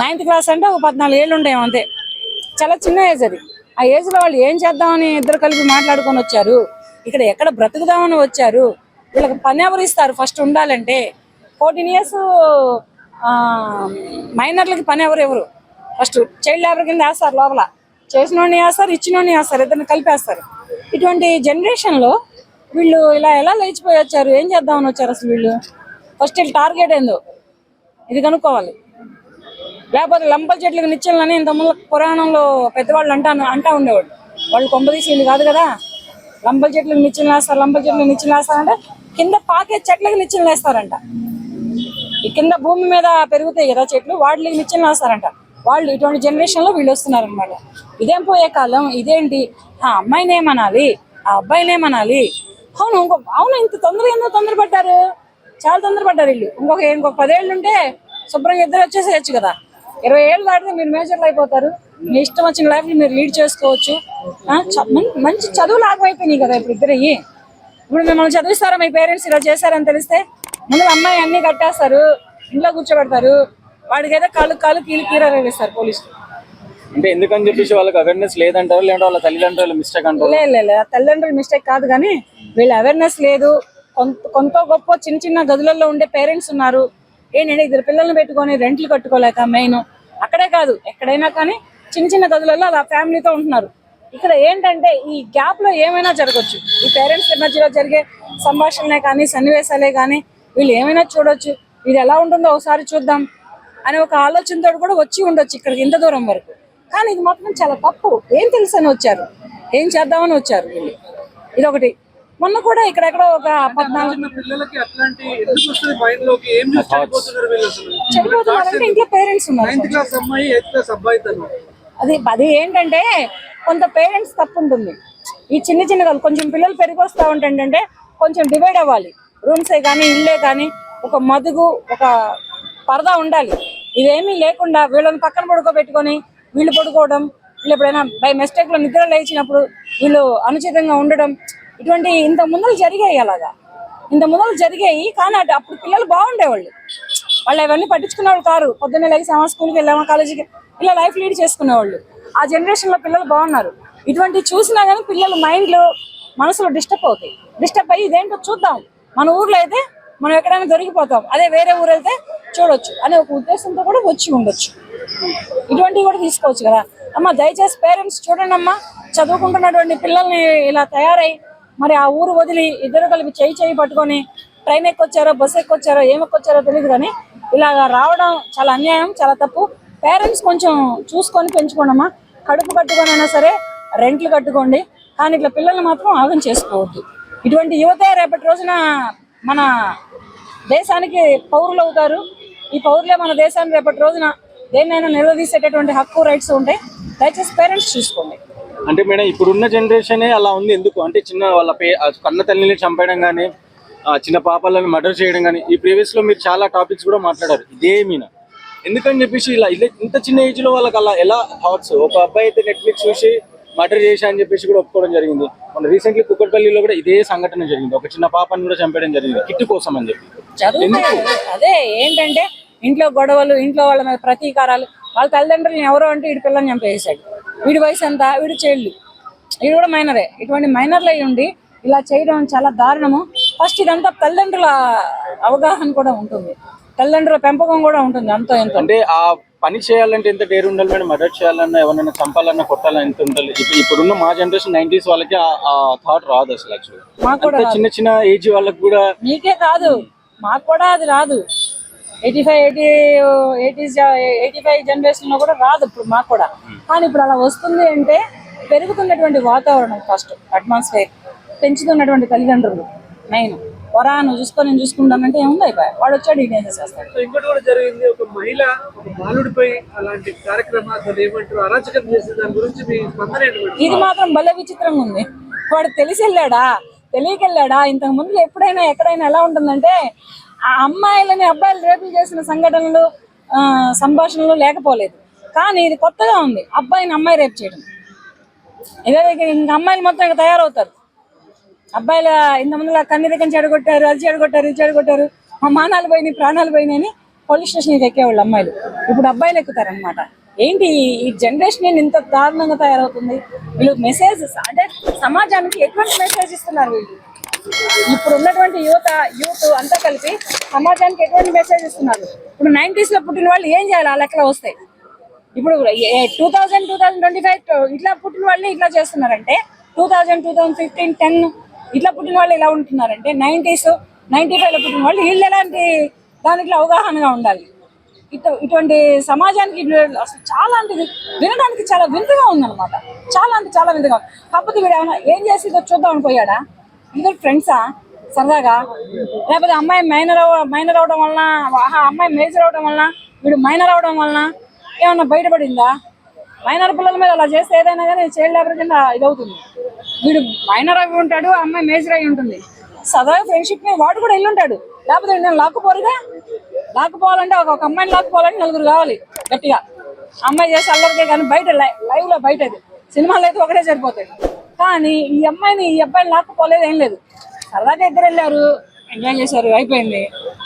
Ninth class అంటే ఒక పద్నాలుగు ఏళ్ళు ఉండేవి అంతే. చాలా చిన్న ఏజ్ అది. ఆ ఏజ్లో వాళ్ళు ఏం చేద్దామని ఇద్దరు కలిపి మాట్లాడుకొని వచ్చారు. ఇక్కడ ఎక్కడ బ్రతుకుదామని వచ్చారు. వీళ్ళకి పని ఎవరు ఇస్తారు? ఫస్ట్ ఉండాలంటే ఫోర్టీన్ ఇయర్స్ మైనర్లకి పని ఎవరు ఎవరు? ఫస్ట్ చైల్డ్ లేబర్ కింద వేస్తారు లోపల. చేసినోడిని వేస్తారు ఇచ్చినోడిని వేస్తారు ఇద్దరిని కలిపేస్తారు ఇటువంటి జనరేషన్లో వీళ్ళు ఇలా ఎలా లేచిపోయి వచ్చారు? ఏం చేద్దామని వచ్చారు అసలు వీళ్ళు? ఫస్ట్ వీళ్ళు టార్గెట్ ఏందో? ఇది కనుక్కోవాలి. లేకపోతే లంపల చెట్లకు నిచ్చెలని ఇంత ముందు పురాణంలో పెద్దవాళ్ళు అంటాను అంటా ఉండేవాడు వాళ్ళు కొంపదీసి వీళ్ళు కాదు కదా? లంపల చెట్లకు నిచ్చెలు వేస్తారు లంపల చెట్లకు నిచ్చెలు వేస్తారంటే కింద పాకే చెట్లకు నిచ్చెలు వేస్తారంట ఈ కింద భూమి మీద పెరుగుతాయి కదా చెట్లు వాటికి నిచ్చెలు వేస్తారంట వాళ్ళు ఇటువంటి జనరేషన్లో వీళ్ళు వస్తున్నారనమాట ఇదేం పోయే కాలం? ఇదేంటి? ఆ అమ్మాయినేమనాలి ఆ అబ్బాయినేమనాలి అవును ఇంకో అవును ఇంత తొందర ఎందుకు తొందరపడ్డారు? చాలా తొందరపడ్డారు వీళ్ళు. ఇంకొక ఇంకొక పదేళ్ళు ఉంటే శుభ్రంగా ఇద్దరు వచ్చేసేయచ్చు కదా? ఇరవై ఏళ్ళు దాటితే మీరు మేజర్లు అయిపోతారు. మీ ఇష్టం వచ్చిన లైఫ్ మీరు లీడ్ చేసుకోవచ్చు. మంచి చదువులు ఆగమైపోయినాయి కదా ఇప్పుడు ఇద్దరు ఇప్పుడు మిమ్మల్ని చదివిస్తారా? మీ పేరెంట్స్ ఇలా చేశారని తెలిస్తే ముందు అమ్మాయి అన్ని కట్టేస్తారు ఇంట్లో కూర్చోబెడతారు. వాడికి అయితే కాళ్ళు కాళ్ళు కీలు కీర వేస్తారు పోలీసులు. అంటే ఎందుకని చెప్పేసి వాళ్ళకి అవేర్నెస్ లేదంటారు? లేదంటే వాళ్ళ తల్లిదండ్రుల మిస్టేక్ అంటారు? లే లే, లే తల్లిదండ్రుల మిస్టేక్ కాదు కానీ వీళ్ళ అవేర్నెస్ లేదు. కొంత కొంత గొప్ప చిన్న చిన్న గదులలో ఉండే పేరెంట్స్ ఉన్నారు. ఏంటంటే ఇద్దరు పిల్లల్ని పెట్టుకొని రెంట్లు కట్టుకోలేక మెయిన్ అక్కడే కాదు ఎక్కడైనా కానీ చిన్న చిన్న గదులలో అలా ఫ్యామిలీతో ఉంటున్నారు. ఇక్కడ ఏంటంటే ఈ గ్యాప్లో ఏమైనా జరగచ్చు. ఈ పేరెంట్స్ మధ్యలో జరిగే సంభాషణలే కానీ సన్నివేశాలే కానీ వీళ్ళు ఏమైనా చూడొచ్చు. ఇది ఎలా ఉంటుందో ఒకసారి చూద్దాం అనే ఒక ఆలోచనతో కూడా వచ్చి ఉండొచ్చు ఇక్కడికి ఇంత దూరం వరకు. కానీ ఇది మాత్రం చాలా తప్పు. ఏం తెలుసని వచ్చారు? ఏం చేద్దామని వచ్చారు వీళ్ళు? ఇదొకటి. మొన్న కూడా ఇక్కడెక్కడో ఒక పద్నాలుగు చనిపోతున్నారు ఇంట్లో పేరెంట్స్ ఉన్నారు నైన్త్ క్లాస్ అమ్మాయి ఎయిత్ క్లాస్ అబ్బాయి తను. అది అది ఏంటంటే కొంత పేరెంట్స్ తప్పు ఉంటుంది ఈ చిన్న చిన్న కొంచెం పిల్లలు పెరిగి వస్తూ ఉంటుంటే కొంచెం డివైడ్ అవ్వాలి. రూమ్సే కానీ ఇల్లే కానీ ఒక మదుగు ఒక పరదా ఉండాలి. ఇవేమీ లేకుండా వీళ్ళని పక్కన పడుకోబెట్టుకొని వీళ్ళు పడుకోవడం వీళ్ళు ఎప్పుడైనా బై మిస్టేక్లో నిద్ర లేచినప్పుడు వీళ్ళు అనుచితంగా ఉండడం ఇటువంటి ఇంత ముందలు జరిగాయి అలాగా. ఇంత ముందలు జరిగాయి కానీ అటు అప్పుడు పిల్లలు బాగుండేవాళ్ళు. వాళ్ళు అవన్నీ పట్టించుకునేవాళ్ళు కారు. పొద్దున్నే లేచి స్కూల్కి వెళ్ళామా కాలేజీకి ఇలా లైఫ్ లీడ్ చేసుకునేవాళ్ళు. ఆ జనరేషన్లో పిల్లలు బాగున్నారు. ఇటువంటి చూసినా కానీ పిల్లల మైండ్లు మనసులో డిస్టర్బ్ అవుతాయి. డిస్టర్బ్ అయ్యి ఇదేంటో చూద్దాం. మన ఊర్లో అయితే మనం ఎక్కడైనా దొరికిపోతాం. అదే వేరే ఊరు వెళ్తే చూడొచ్చు. అనే ఒక ఉద్దేశంతో కూడా వచ్చి ఉండొచ్చు. ఇటువంటివి కూడా తీసుకోవచ్చు కదా. అమ్మ దయచేసి పేరెంట్స్ చూడండి అమ్మా చదువుకుంటున్నటువంటి పిల్లల్ని ఇలా తయారై మరి ఆ ఊరు వదిలి ఇద్దరు కలిపి చేయి చేయి పట్టుకొని ట్రైన్ ఎక్కొచ్చారో బస్సు ఎక్కొచ్చారో ఏమెక్కొచ్చారో తెలియదు కానీ ఇలాగ రావడం చాలా అన్యాయం చాలా తప్పు. పేరెంట్స్ కొంచెం చూసుకొని పెంచుకోండమ్మా కడుపు కట్టుకొని అయినా సరే రెంట్లు కట్టుకోండి. కానీ ఇట్లా పిల్లల్ని మాత్రం ఆగం చేసుకోవద్దు. ఇటువంటి యువతే రేపటి రోజున మన దేశానికి పౌరులు అవుతారు. ఈ పౌరులే మన దేశాన్ని రేపటి రోజున దేన్నైనా నిలదీసేటటువంటి హక్కు రైట్స్ ఉంటాయి. దయచేసి పేరెంట్స్ చూసుకోండి. అంటే మేడం ఇప్పుడున్న జనరేషనే అలా ఉంది. ఎందుకు? అంటే చిన్న వాళ్ళ పే కన్న తల్లిని చంపేయడం కానీ చిన్న పాపాలను మర్డర్ చేయడం కానీ ఈ ప్రీవియస్లో మీరు చాలా టాపిక్స్ కూడా మాట్లాడారు. ఇదే మీన. ఎందుకని చెప్పేసి ఇలా ఇలా ఇంత చిన్న ఏజ్లో వాళ్ళకి అలా ఎలా థాట్స్ ఒక అబ్బాయి అయితే నెట్ఫ్లిక్స్ చూసి మర్డర్ చేశా అని చెప్పేసి కూడా ఒప్పుకోవడం జరిగింది. మన రీసెంట్లీ కుక్కట్పల్లిలో కూడా ఇదే సంఘటన జరిగింది. ఒక చిన్న పాపని కూడా చంపేయడం జరిగింది. కిట్టు కోసం అని చెప్పి. అదే ఏంటంటే ఇంట్లో గొడవలు ఇంట్లో వాళ్ళ మీద ప్రతీకారాలు వాళ్ళ తల్లిదండ్రులు ఎవరో అంటే వీడి పిల్లని చంపేసాడు వీడి వయసు ఎంత? వీడి చేళ్ళు వీడు కూడా మైనరే. ఇటువంటి మైనర్లు అయి ఉండి ఇలా చేయడం చాలా దారుణము. ఫస్ట్ ఇదంతా తల్లిదండ్రుల అవగాహన కూడా ఉంటుంది. తల్లిదండ్రుల పెంపకం కూడా ఉంటుంది అంతో ఎంతో. అంటే ఆ పని చేయాలంటే ఎంత డేర్ ఉండాలి మేడం? మర్డర్ చేయాలన్నా ఎవరైనా చంపాలన్నా కొట్టాలన్నా ఎంత ఉండాలి? ఇప్పుడు ఇప్పుడున్న మా జనరేషన్ నైన్టీస్ వాళ్ళకి ఆ- థాట్ రాదు అసలు అంత చిన్న చిన్న ఏజ్ వాళ్ళకి కూడా మీకే కాదు. మాకు కూడా అది రాదు. Eighty five eighty eighties eighty five జనరేషన్లో కూడా రాదు ఇప్పుడు మాకు కూడా. కానీ ఇప్పుడు అలా వస్తుంది అంటే పెరుగుతున్నటువంటి వాతావరణం ఫస్ట్ అట్మాస్ఫియర్ పెంచుతున్నటువంటి తల్లిదండ్రులు మెయిన్ వరా నువ్వు చూసుకో నేను చూసుకుంటానంటే ఏముంది అయిపోయా? వాడు వచ్చాడు ఈ చేసేస్తాడు? ఇంకోటి కూడా జరిగింది ఒక మహిళ ఒక బాలుడిపై అలాంటి కార్యక్రమాలు ఏమంటారు అరాచకం చేసే దాని గురించి మీ స్పందన? ఇది మాత్రం భలే విచిత్రంగా ఉంది. వాడు తెలిసి వెళ్ళాడా తెలియక వెళ్ళాడా ఇంతకు ముందు ఎప్పుడైనా ఎక్కడైనా ఎలా ఉంటుందంటే ఆ అమ్మాయిలని అబ్బాయిలు రేపులు చేసిన సంఘటనలు ఆ, సంభాషణలు లేకపోలేదు. కానీ ఇది కొత్తగా ఉంది. అబ్బాయిని అమ్మాయి రేపు చేయడం. ఇదే ఇంక అమ్మాయిలు మొత్తం ఇక్కడ తయారవుతారు. అబ్బాయిల ఇంత ముందులా కన్ను దగ్గర చెడగొట్టారు అది చెడగొట్టారు ఇది చెడగొట్టారు మా మానాలు పోయినాయి ప్రాణాలు పోయినాయి అని పోలీస్ స్టేషన్కి ఎక్కేవాళ్ళు అమ్మాయిలు. ఇప్పుడు అబ్బాయిలు ఎక్కుతారనమాట ఏంటి ఈ- ఈ జనరేషన్ ఇంత దారుణంగా తయారవుతుంది? వీళ్ళు మెసేజ్ అంటే సమాజానికి ఎటువంటి మెసేజ్ ఇస్తున్నారు వీళ్ళు? ఇప్పుడు ఉన్నటువంటి యువత యూత్ అంతా కలిపి సమాజానికి ఎటువంటి మెసేజ్ ఇస్తున్నారు? ఇప్పుడు నైంటీస్లో పుట్టిన వాళ్ళు ఏం చేయాలి? ఆ లెక్కలో వస్తాయి. ఇప్పుడు two thousand two thousand twenty five ఇట్లా పుట్టిన వాళ్ళు ఇట్లా చేస్తున్నారంటే two thousand two thousand fifteen ten ఇట్లా పుట్టిన వాళ్ళు ఇలా ఉంటున్నారంటే నైన్టీస్ నైంటీ ఫైవ్లో పుట్టిన వాళ్ళు వీళ్ళు ఎలాంటి దానికి అవగాహనగా ఉండాలి. ఇటు ఇటువంటి సమాజానికి అసలు చాలా అంటే వినడానికి చాలా వింతగా ఉందన్నమాట. చాలా అంటే చాలా వింతగా ఉంది. కాకపోతే వీడు ఏమైనా ఏం చేసి ఇదో పోయాడా? అందరు ఫ్రెండ్సా సరదాగా? లేకపోతే అమ్మాయి మైనర్ మైనర్ అవడం వలన ఆహా, అమ్మాయి మేజర్ అవడం వలన వీడు మైనర్ అవడం వలన ఏమన్నా బయటపడిందా? మైనర్ పిల్లల మీద అలా చేస్తే ఏదైనా కానీ చైల్డ్ లేబర్ కింద ఇదవుతుంది. వీడు మైనర్ అయి ఉంటాడు ఆ అమ్మాయి మేజర్ అయి ఉంటుంది. సదా ఫ్రెండ్షిప్ మీద వాడు కూడా వెళ్ళి ఉంటాడు లేకపోతే నేను లాక్కుపోరుగా? లాక్కుపోవాలంటే ఒక అమ్మాయిని లాక్కుపోవాలంటే నలుగురు కావాలి గట్టిగా. అమ్మాయి చేసి అల్లరికే కానీ బయట లైవ్లో బయట అది సినిమాలో అయితే ఒకటే సరిపోతాయి. కానీ ఈ అమ్మాయిని ఈ అబ్బాయిని లాక్కుపోలేదు ఏం లేదు. సరదాగా ఇద్దరు వెళ్ళారు ఎంజాయ్ చేశారు అయిపోయింది.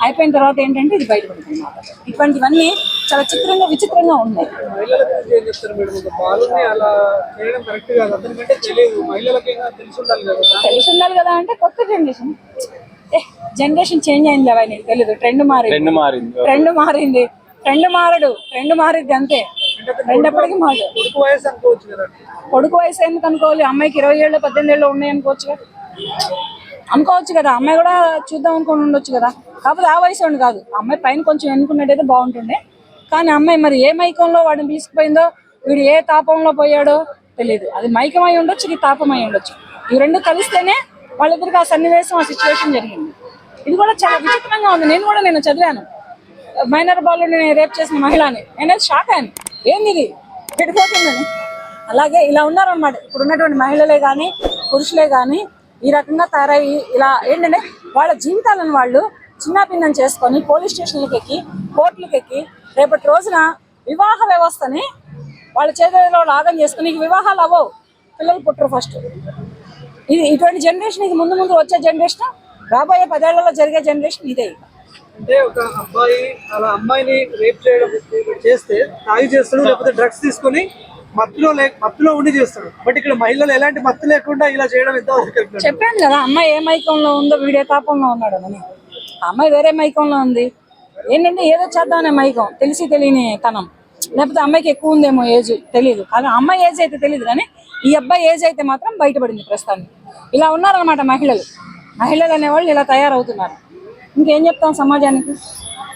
అయిపోయిన తర్వాత ఏంటంటే ఇది బయటపడుతుంది. ఇటువంటివన్నీ చాలా చిత్రంగా విచిత్రంగా ఉన్నాయి. మహిళల గురించి ఏం చెప్తారు మేడం? ఒక బాలుని అలా చేయడం కరెక్ట్ కాదు. అతనికంటే తెలియదు. మహిళలకి ఇంకా తెలిసి ఉండాలి కదా? అంటే కొత్త జనరేషన్ ఏ జనరేషన్ చేంజ్ అయింది అవన్నీ తెలియదు ట్రెండ్ మారింది. రెండు మారింది. ట్రెండ్ మారింది. ట్రెండ్ మారడు. ట్రెండ్ మారిద్ది అంతే. కొడుకు వయసు అనుకోవచ్చు కదా కొడుకు వయసు ఎందుకు అనుకోవాలి? అమ్మాయికి ఇరవై ఏళ్ళు పద్దెనిమిది ఏళ్ళు ఉన్నాయి అనుకోవచ్చు కదా. అనుకోవచ్చు కదా. అమ్మాయి కూడా చూద్దాం అనుకుని ఉండొచ్చు కదా. కాకపోతే ఆ వయసు కాదు. అమ్మాయి పైన కొంచెం ఎన్నుకున్నట్టయితే బాగుంటుండే. కానీ అమ్మాయి మరి ఏ మైకంలో వాడిని తీసుకుపోయిందో వీడు ఏ తాపంలో పోయాడో తెలియదు అది మైకం అయి ఉండొచ్చు ఇది తాపం అయి ఉండొచ్చు. ఇవి రెండు కలిస్తేనే వాళ్ళిద్దరికి ఆ సన్నివేశం ఆ సిచ్యువేషన్ జరిగింది. ఇది కూడా చాలా విచిత్రంగా ఉంది. నేను కూడా నేను చదివాను. మైనర్ బాలుని రేప్ చేసిన మహిళని. నేనైతే షాక్ అయ్యాను. ఏంది ఇది చెడిపోతుందని అలాగే ఇలా ఉన్నారన్నమాట. ఇప్పుడు ఉన్నటువంటి మహిళలే కానీ పురుషులే కానీ ఈ రకంగా తయారయ్యి ఇలా ఏంటంటే వాళ్ళ జీవితాలను వాళ్ళు చిన్నాభిన్నం చేసుకొని పోలీస్ స్టేషన్లకు ఎక్కి కోర్టులకు ఎక్కి రేపటి రోజున వివాహ వ్యవస్థని వాళ్ళ చేతిలో లాగం చేసుకుని వివాహాలు అవ్వవు. పిల్లలు పుట్టరు ఫస్ట్. ఇది ఇటువంటి జనరేషన్ ఇది ముందు ముందు వచ్చే జనరేషన్ రాబోయే పదేళ్ళలో జరిగే జనరేషన్ ఇదే. ఇక. అంటే ఒక అబ్బాయి అలా అమ్మాయిని రేప్ చేయడం చేస్తే తాగి చేస్తాడు లేకపోతే డ్రగ్స్ తీసుకొని మత్తులో లే మత్తులో ఉండి చేస్తాడు. బట్ ఇక్కడ మహిళలు ఎలాంటి మత్తు లేకుండా ఇలా చేయడం ఎంత చెప్పాను కదా అమ్మాయి ఏ మైకంలో ఉందో వీడే తాపంలో ఉన్నాడు అని. అమ్మాయి వేరే మైకంలో ఉంది. ఏంటంటే ఏదో చేద్దామనే మైకం. తెలిసి తెలియని తనం. లేకపోతే అమ్మాయికి ఎక్కువ ఉందేమో ఏజ్? తెలియదు కానీ అమ్మాయి ఏజ్ అయితే తెలియదు కానీ ఈ అబ్బాయి ఏజ్ అయితే మాత్రం బయటపడింది ప్రస్తుతానికి. ఇలా ఉన్నారన్నమాట మహిళలు. మహిళలు అనేవాళ్ళు ఇలా తయారవుతున్నారు. ఇంకేం చెప్తాం సమాజానికి?